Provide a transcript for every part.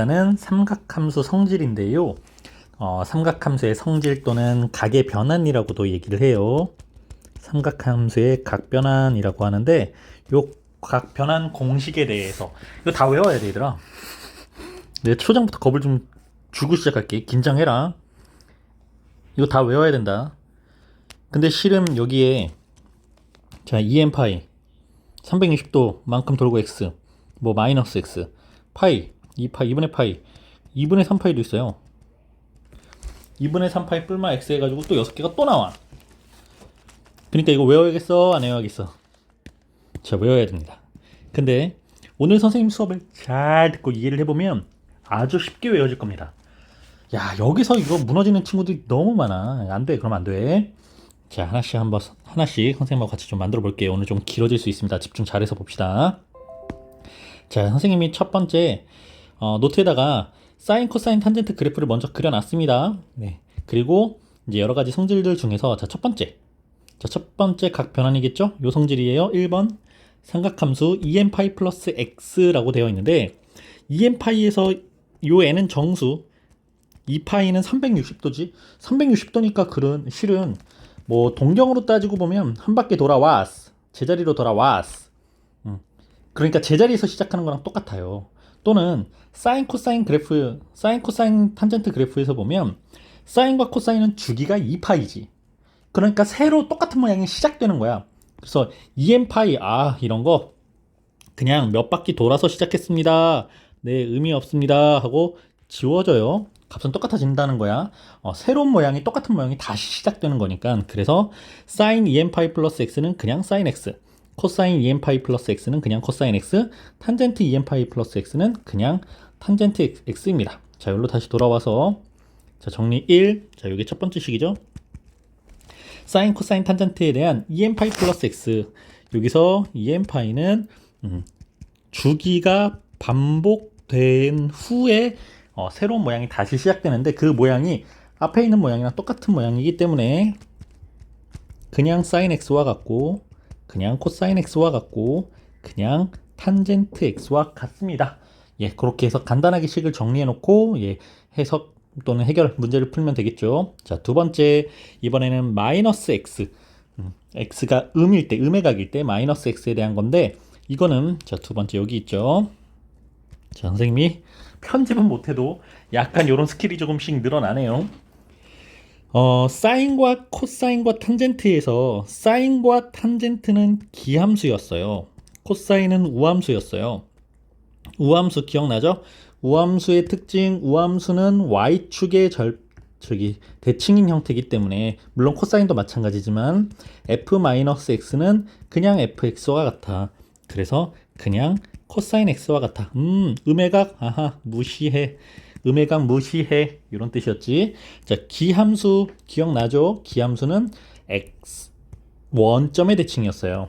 일단은 삼각함수 성질인데요. 어, 삼각함수의 성질 또는 각의 변환이라고도 얘기를 해요. 삼각함수의 각변환이라고 하는데 요 각변환 공식에 대해서 이거 다 외워야 돼 얘들아. 내 초장부터 겁을 좀 주고 시작할게. 긴장해라. 이거 다 외워야 된다. 근데 실은 여기에 자 2n 파이 360도만큼 돌고 x 뭐 마이너스 x 파이 2파이 2분의 파이. 2분의 3파이도 있어요. 2분의 3파이 뿔마 x 해가지고 또 6개가 또 나와. 그러니까 이거 외워야겠어? 안 외워야겠어? 자 외워야 됩니다. 근데 오늘 선생님 수업을 잘 듣고 이해를 해보면 아주 쉽게 외워질 겁니다. 야 여기서 이거 무너지는 친구들이 너무 많아. 안돼 그럼 안돼. 자 하나씩 한번 하나씩 선생님하고 같이 좀 만들어 볼게요. 오늘 좀 길어질 수 있습니다. 집중 잘해서 봅시다. 자 선생님이 첫 번째 어, 노트에다가 사인 코사인 탄젠트 그래프를 먼저 그려놨습니다. 네. 그리고 이제 여러 가지 성질들 중에서 자 첫 번째. 자 첫 번째 각 변환이겠죠? 요 성질이에요. 1번 삼각함수 2n파이 플러스 x라고 되어 있는데 2n파이에서 요 n은 정수 2파이는 360도지. 360도니까 그런 실은 뭐 동경으로 따지고 보면 한 바퀴 돌아왔어 제자리로 돌아왔어 음. 그러니까 제자리에서 시작하는 거랑 똑같아요 또는 사인 코사인 그래프 사인 코사인 탄젠트 그래프에서 보면 사인과 코사인은 주기가 2파이지. 그러니까 새로 똑같은 모양이 시작되는 거야. 그래서 2n파이 아 이런 거 그냥 몇 바퀴 돌아서 시작했습니다. 네 의미 없습니다. 하고 지워져요. 값은 똑같아진다는 거야. 어, 새로운 모양이 똑같은 모양이 다시 시작되는 거니까. 그래서 sin 2n파이 플러스 x는 그냥 sin x 코사인 2n파이 플러스 x는 그냥 코사인 x 탄젠트 2n파이 플러스 x는 그냥 탄젠트 x입니다. 자, 여기로 다시 돌아와서 자, 정리 1. 자, 이게 첫 번째 식이죠. 사인 코사인 탄젠트에 대한 2n파이 플러스 x 여기서 2n파이는 음, 주기가 반복된 후에 어, 새로운 모양이 다시 시작되는데 그 모양이 앞에 있는 모양이랑 똑같은 모양이기 때문에 그냥 사인 x와 같고 그냥 코사인 x와 같고 그냥 탄젠트 x와 같습니다. 예, 그렇게 해서 간단하게 식을 정리해 놓고 예, 해석 또는 해결 문제를 풀면 되겠죠. 자, 두 번째 이번에는 마이너스 x 음, x가 음일 때 음의 각일 때 마이너스 x에 대한 건데 이거는 자, 두 번째 여기 있죠. 자, 선생님이 편집은 못해도 약간 이런 스킬이 조금씩 늘어나네요. 어, 사인과 코사인과 탄젠트에서 사인과 탄젠트는 기함수였어요. 코사인은 우함수였어요. 우함수 기억나죠? 우함수의 특징, 우함수는 y축의 절, 저기 대칭인 형태이기 때문에 물론 코사인도 마찬가지지만 f-x는 그냥 fx와 같아. 그래서 그냥 코사인 x와 같아. 음, 음의각 아하 무시해. 음의각 무시해. 이런 뜻이었지. 자, 기함수 기억나죠? 기함수는 x 원점의 대칭이었어요.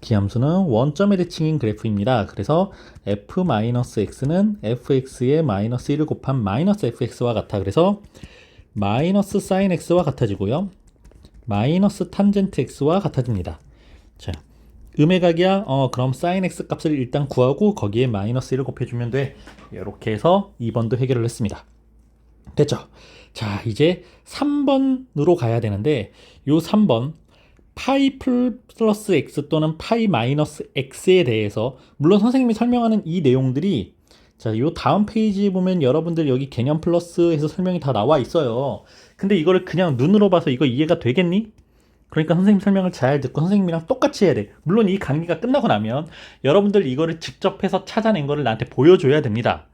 기함수는 원점의 대칭인 그래프입니다. 그래서 f-x는 fx의 마이너스 1을 곱한 마이너스 fx와 같아. 그래서 마이너스 사인 x와 같아지고요. 마이너스 탄젠트 x와 같아집니다. 자, 음의 각이야? 어, 그럼 sin x 값을 일단 구하고 거기에 마이너스 1을 곱해주면 돼. 이렇게 해서 2번도 해결을 했습니다. 됐죠? 자, 이제 3번으로 가야 되는데 요 3번 파이 플러스 x 또는 파이 마이너스 x에 대해서 물론 선생님이 설명하는 이 내용들이 자, 요 다음 페이지에 보면 여러분들 여기 개념 플러스에서 설명이 다 나와 있어요. 근데 이거를 그냥 눈으로 봐서 이거 이해가 되겠니? 그러니까 선생님 설명을 잘 듣고 선생님이랑 똑같이 해야 돼. 물론 이 강의가 끝나고 나면 여러분들 이거를 직접 해서 찾아낸 거를 나한테 보여줘야 됩니다.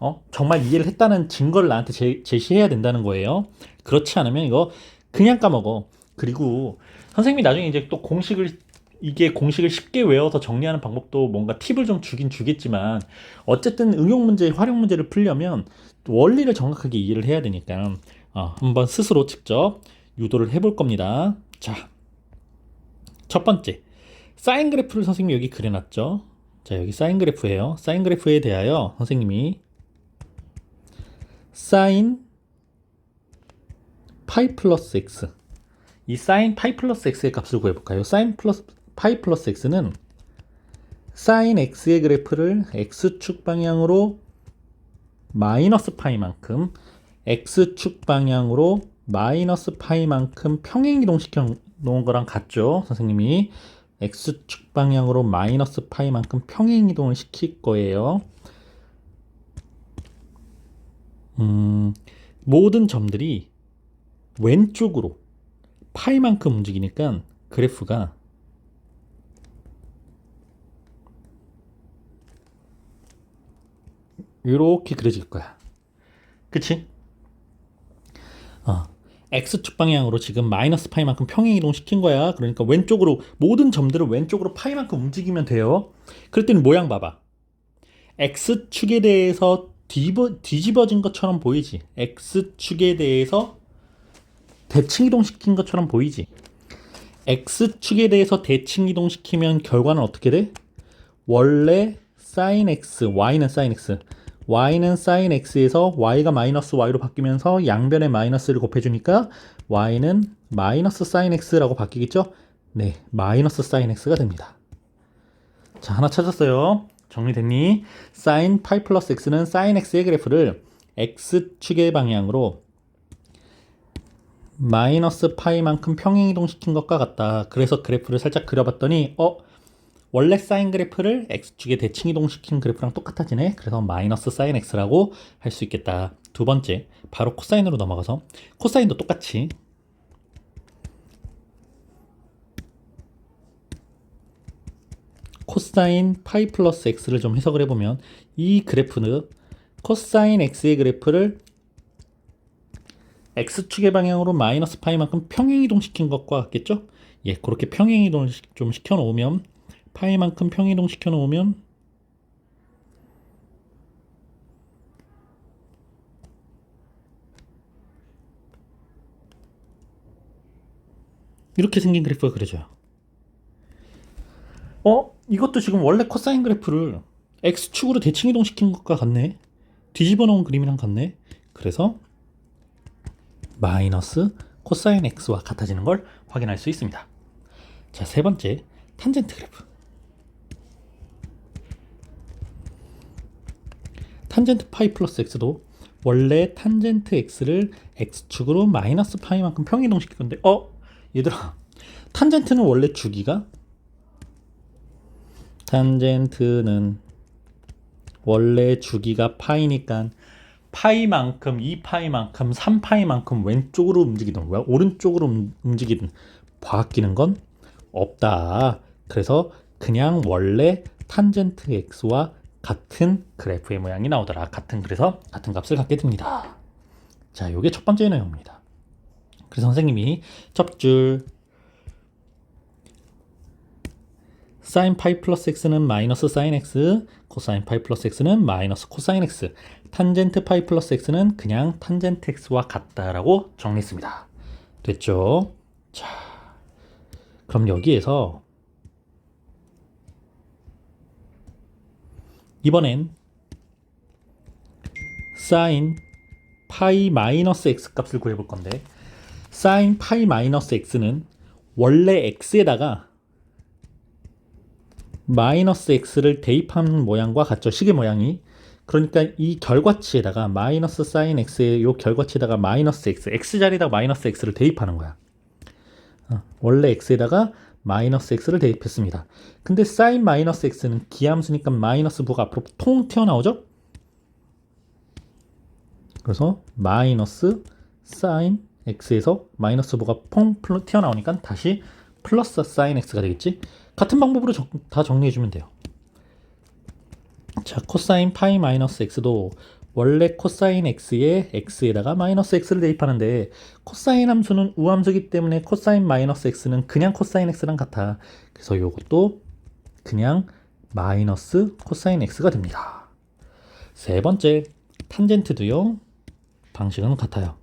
어? 정말 이해를 했다는 증거를 나한테 제, 제시해야 된다는 거예요. 그렇지 않으면 이거 그냥 까먹어. 그리고 선생님이 나중에 이제 또 공식을 이게 공식을 쉽게 외워서 정리하는 방법도 뭔가 팁을 좀 주긴 주겠지만 어쨌든 응용 문제, 활용 문제를 풀려면 원리를 정확하게 이해를 해야 되니까 어, 한번 스스로 직접 유도를 해볼 겁니다. 자, 첫 번째. 사인 그래프를 선생님이 여기 그려놨죠. 자, 여기 사인 그래프예요. 사인 그래프에 대하여 선생님이 사인 파이 플러스 x 이 사인 파이 플러스 x의 값을 구해볼까요? 사인 플러스 파이 플러스 x는 사인 x의 그래프를 x축 방향으로 마이너스 파이만큼 x축 방향으로 마이너스 파이만큼 평행 이동시켜 놓은 거랑 같죠. 선생님이 x축 방향으로 마이너스 파이만큼 평행 이동을 시킬 거예요. 음, 모든 점들이 왼쪽으로 파이만큼 움직이니까 그래프가 이렇게 그려질 거야. 그치? 어, x축 방향으로 지금 마이너스 파이만큼 평행 이동 시킨 거야. 그러니까 왼쪽으로 모든 점들을 왼쪽으로 파이만큼 움직이면 돼요. 그럴 때는 모양 봐봐. x축에 대해서 뒤버, 뒤집어진 것처럼 보이지. x축에 대해서 대칭 이동시킨 것처럼 보이지. x축에 대해서 대칭 이동시키면 결과는 어떻게 돼? 원래 sin x, y는 sin x, y는 sin x에서 y가 마이너스 y로 바뀌면서 양변에 마이너스를 곱해주니까 y는 마이너스 sin x라고 바뀌겠죠? 네, 마이너스 sin x가 됩니다. 자, 하나 찾았어요. 정리됐니? sin 파이 플러스 x는 sin x의 그래프를 x축의 방향으로 마이너스 파이만큼 평행 이동시킨 것과 같다. 그래서 그래프를 살짝 그려봤더니 어 원래 사인 그래프를 x축에 대칭 이동시킨 그래프랑 똑같아지네. 그래서 마이너스 사인 x라고 할 수 있겠다. 두 번째, 바로 코사인으로 넘어가서 코사인도 똑같이 코사인 파이 플러스 x를 좀 해석을 해보면 이 그래프는 코사인 x의 그래프를 x축의 방향으로 마이너스 파이만큼 평행 이동시킨 것과 같겠죠? 예, 그렇게 평행 이동을 시- 좀 시켜 놓으면 파이만큼 평행 이동 시켜 놓으면 이렇게 생긴 그래프가 그려져요. 어? 이것도 지금 원래 코사인 그래프를 x축으로 대칭 이동시킨 것과 같네. 뒤집어 놓은 그림이랑 같네. 그래서 마이너스 코사인 x와 같아지는 걸 확인할 수 있습니다. 자, 세 번째, 탄젠트 그래프. 탄젠트 파이 플러스 x도 원래 탄젠트 x를 x축으로 마이너스 파이만큼 평이동시킬 건데, 어? 얘들아, 탄젠트는 원래 주기가 탄젠트는 원래 주기가 파이니까 파이만큼 2파이만큼 3파이만큼 왼쪽으로 움직이든 왜 오른쪽으로 움- 움직이든 바뀌는 건 없다. 그래서 그냥 원래 탄젠트 x와 같은 그래프의 모양이 나오더라. 같은 그래서 같은 값을 갖게 됩니다. 자, 요게 첫 번째 내용입니다. 그래서 선생님이 첫 줄 sin 파이 플러스 x는 마이너스 sin x, 코사인 파이 플러스 x는 마이너스 코사인 x, 탄젠트 파이 플러스 x는 그냥 탄젠트 x와 같다라고 정리했습니다. 됐죠? 자, 그럼 여기에서 이번엔 sin 파이 마이너스 x 값을 구해볼 건데 sin 파이 마이너스 x는 원래 x에다가 마이너스 x를 대입한 모양과 같죠. 시계 모양이. 그러니까 이 결과치에다가 마이너스 사인 x의 요 결과치에다가 마이너스 x, x 자리에다가 마이너스 x를 대입하는 거야. 어, 원래 x에다가 마이너스 x를 대입했습니다. 근데 사인 마이너스 x는 기함수니까 마이너스 부가 앞으로 통 튀어나오죠? 그래서 마이너스 사인 x에서 마이너스 부가 퐁 튀어나오니까 다시 플러스 사인 x가 되겠지? 같은 방법으로 적- 다 정리해주면 돼요. 자, 코사인 파이 마이너스 x도 원래 코사인 x에 x에다가 마이너스 x를 대입하는데 코사인 함수는 우함수기 때문에 코사인 마이너스 x는 그냥 코사인 x랑 같아. 그래서 이것도 그냥 마이너스 코사인 x가 됩니다. 세 번째, 탄젠트도요. 방식은 같아요.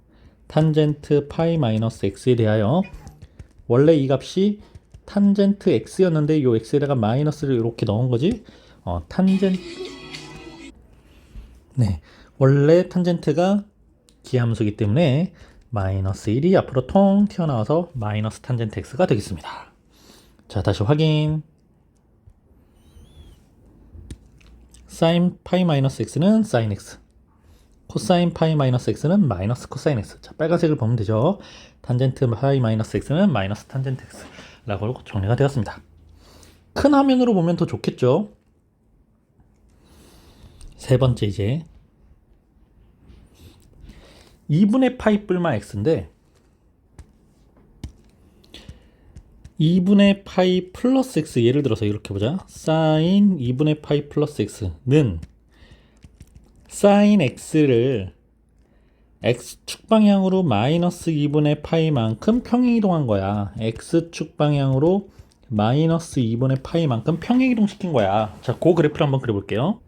탄젠트 파이 마이너스 x에 대하여 원래 이 값이 탄젠트 x였는데 이 x에다가 마이너스를 이렇게 넣은 거지. 어, 탄젠 네. 원래 탄젠트가 기함수기 때문에 마이너스 1이 앞으로 통 튀어나와서 마이너스 탄젠트 x가 되겠습니다. 자, 다시 확인. sin 파이 마이너스 x는 sin x. 코사인 파이 마이너스 x는 마이너스 코사인 x. 자, 빨간색을 보면 되죠. 탄젠트 파이 마이너스 x는 마이너스 탄젠트 x라고 정리가 되었습니다. 큰 화면으로 보면 더 좋겠죠. 세 번째 이제 2분의 파이 뿔마 x인데 2분의 파이 플러스 x 예를 들어서 이렇게 보자. 사인 2분의 파이 플러스 x는 사인 x를 x축 방향으로 마이너스 2분의 파이만큼 평행이동한 거야. x축 방향으로 마이너스 2분의 파이만큼 평행이동 시킨 거야. 자, 그 그래프를 한번 그려볼게요.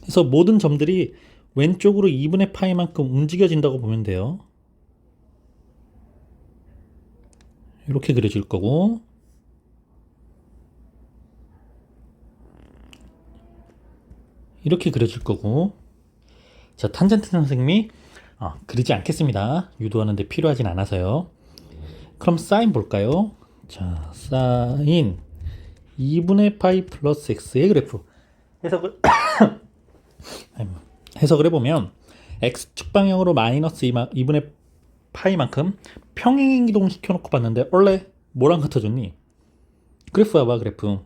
그래서 모든 점들이 왼쪽으로 2분의 파이만큼 움직여진다고 보면 돼요. 이렇게 그려질 거고. 이렇게 그려질 거고. 자 탄젠트 선생님이 어, 그리지 않겠습니다. 유도하는데 필요하진 않아서요. 그럼 사인 볼까요? 자 사인. 2분의 파이 플러스 x의 그래프. 해석을 해석을 해보면 x축 방향으로 마이너스 2분의 파이만큼 평행 이동 시켜놓고 봤는데 원래 뭐랑 같아졌니? 그래프 봐봐 그래프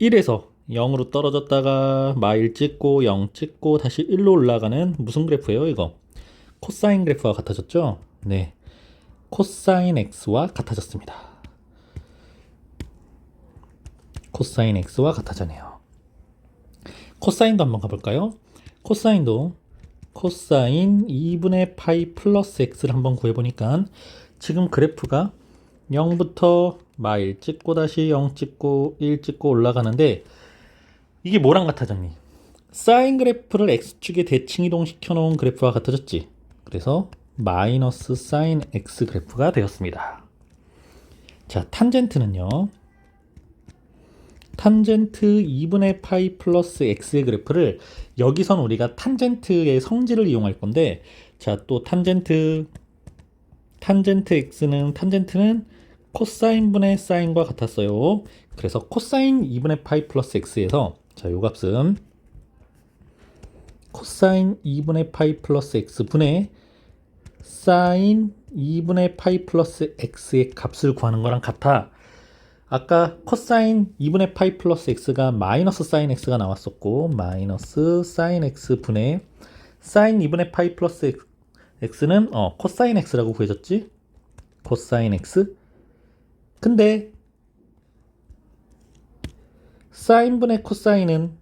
1에서 0으로 떨어졌다가 마일 찍고 0 찍고 다시 1로 올라가는 무슨 그래프예요 이거? 코사인 그래프와 같아졌죠? 네 코사인 x와 같아졌습니다 코사인 x와 같아졌네요 코사인도 한번 가볼까요? 코사인도 코사인 2분의 파이 플러스 x를 한번 구해보니까 지금 그래프가 0부터 마일 찍고 다시 0 찍고 1 찍고 올라가는데 이게 뭐랑 같아졌니? 사인 그래프를 x축에 대칭 이동시켜 놓은 그래프와 같아졌지. 그래서 마이너스 사인 x 그래프가 되었습니다. 자, 탄젠트는요. 탄젠트 2분의 파이 플러스 x의 그래프를 여기선 우리가 탄젠트의 성질을 이용할 건데 자 또 탄젠트 탄젠트 x는 탄젠트는 코사인 분의 사인과 같았어요. 그래서 코사인 2분의 파이 플러스 x에서 자 요 값은 코사인 2분의 파이 플러스 x 분의 사인 2분의 파이 플러스 x의 값을 구하는 거랑 같아. 아까 코사인 2분의 파이 플러스 x가 마이너스 사인 x가 나왔었고 마이너스 사인 x 분의 사인 2분의 파이 플러스 x는 어 코사인 x라고 구해졌지? 코사인 x. 근데 사인 분의 코사인은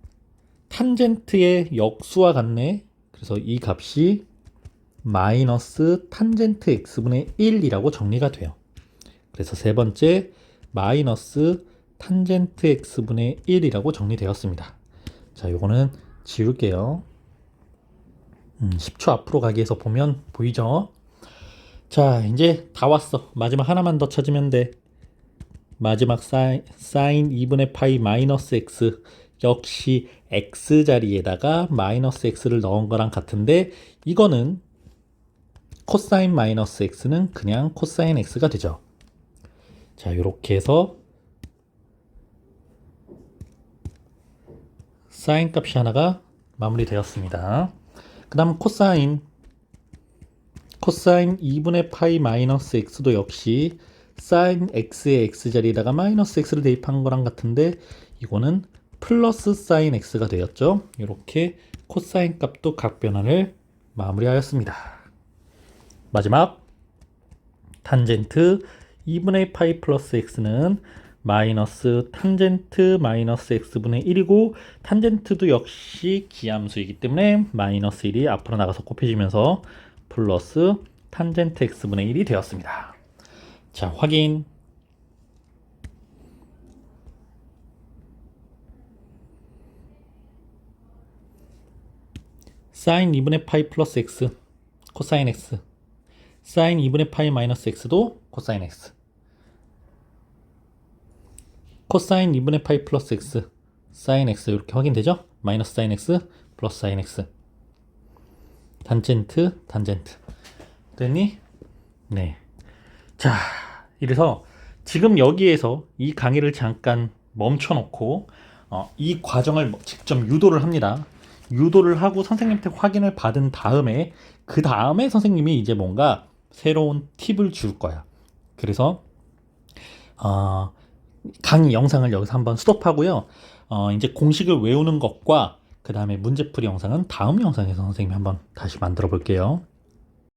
탄젠트의 역수와 같네. 그래서 이 값이 마이너스 탄젠트 x분의 1이라고 정리가 돼요. 그래서 세 번째 마이너스 탄젠트 x분의 1이라고 정리되었습니다. 자, 요거는 지울게요. 음, 10초 앞으로 가기 위해서 보면 보이죠? 자, 이제 다 왔어. 마지막 하나만 더 찾으면 돼. 마지막 사인, 사인 2분의 파이 마이너스 x 역시 x 자리에다가 마이너스 x를 넣은 거랑 같은데 이거는 코사인 마이너스 x는 그냥 코사인 x가 되죠. 자, 이렇게 해서 사인 값이 하나가 마무리되었습니다. 그 다음 코사인 코사인 2분의 파이 마이너스 x도 역시 사인 x의 x자리에다가 마이너스 x를 대입한 거랑 같은데 이거는 플러스 사인 x가 되었죠. 이렇게 코사인 값도 각 변환을 마무리하였습니다. 마지막 탄젠트 2분의 파이 플러스 x는 마이너스 탄젠트 마이너스 x분의 1이고 탄젠트도 역시 기함수이기 때문에 마이너스 1이 앞으로 나가서 곱해지면서 플러스 탄젠트 x분의 1이 되었습니다. 자, 확인. 사인 2분의 파이 플러스 x 코사인 x 사인 2분의 파이 마이너스 x도 코사인 x 코사인 2분의 파이 플러스 x 사인 x 이렇게 확인되죠? 마이너스 사인 x 플러스 사인 x 탄젠트 탄젠트 됐니? 네. 자, 이래서 지금 여기에서 이 강의를 잠깐 멈춰놓고 어, 이 과정을 직접 유도를 합니다. 유도를 하고 선생님한테 확인을 받은 다음에 그 다음에 선생님이 이제 뭔가 새로운 팁을 줄 거야. 그래서 어, 강의 영상을 여기서 한번 스톱하고요. 어, 이제 공식을 외우는 것과 그 다음에 문제풀이 영상은 다음 영상에서 선생님이 한번 다시 만들어 볼게요.